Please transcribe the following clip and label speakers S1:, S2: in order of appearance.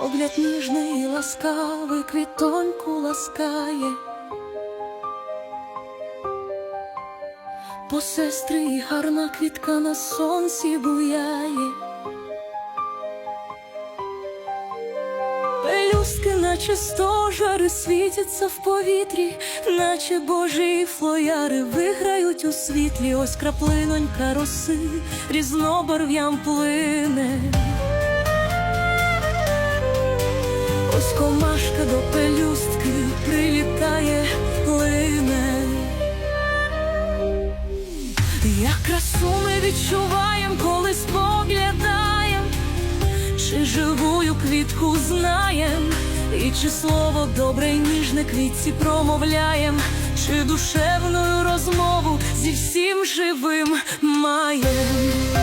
S1: Погляд ніжний ласкавий квітоньку ласкає. По сестри і гарна квітка на сонці буяє. Пелюстки, наче стожари, світяться в повітрі, наче божі флояри виграють у світлі, ось краплинонька роси, різнобарв'ям плине. Ось комашка до пелюстки прилітає, лине. Як красу ми відчуваєм, коли споглядаєм, чи живую квітку знаєм, і чи слово добре й ніжне квітці промовляєм, чи душевною розмову зі всім живим маєм.